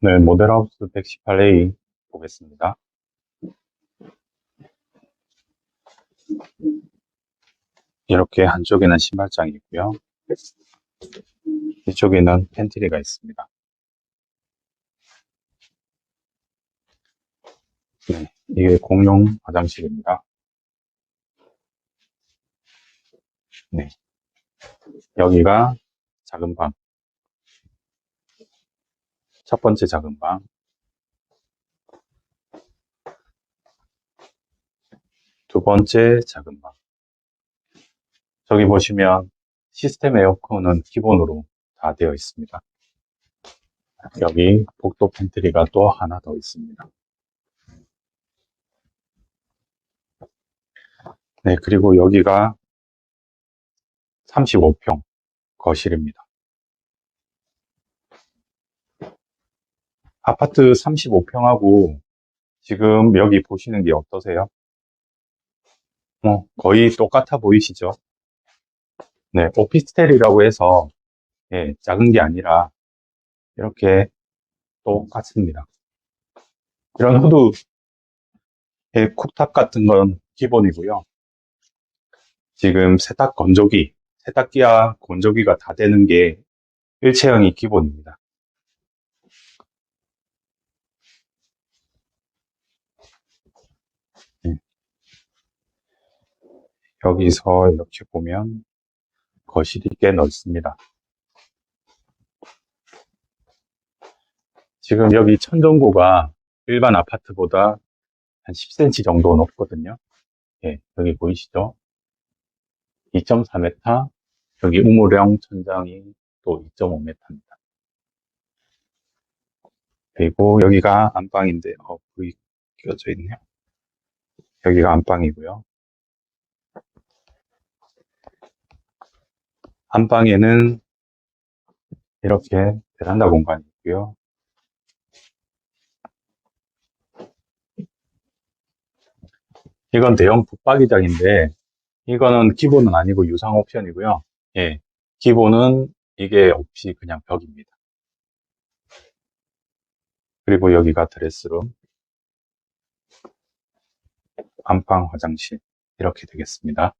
네, 모델하우스 118A 보겠습니다. 이렇게 한쪽에는 신발장이 있고요. 이쪽에는 팬트리가 있습니다. 네, 이게 공용 화장실입니다. 네. 여기가 작은 방. 첫 번째 작은 방. 두 번째 작은 방. 저기 보시면 시스템 에어컨은 기본으로 다 되어 있습니다. 여기 복도 팬트리가 또 하나 더 있습니다. 네, 그리고 여기가 35평 거실입니다. 아파트 35평하고 지금 여기 보시는 게 어떠세요? 뭐 거의 똑같아 보이시죠? 네, 오피스텔이라고 해서 예, 작은 게 아니라 이렇게 똑같습니다. 이런 후드 예, 쿡탑 같은 건 기본이고요. 지금 세탁 건조기, 세탁기와 건조기가 다 되는 게 일체형이 기본입니다. 여기서 이렇게 보면 거실이 꽤 넓습니다. 지금 여기 천정고가 일반 아파트보다 한 10cm 정도 높거든요. 예, 여기 보이시죠? 2.4m, 여기 우물형 천장이 또 2.5m입니다. 그리고 여기가 안방인데, 어, 불이 켜져 있네요. 여기가 안방이고요. 안방에는 이렇게 베란다 공간이 있고요. 이건 대형 붙박이장인데 이거는 기본은 아니고 유상 옵션이고요. 예, 기본은 이게 없이 그냥 벽입니다. 그리고 여기가 드레스룸, 안방 화장실 이렇게 되겠습니다.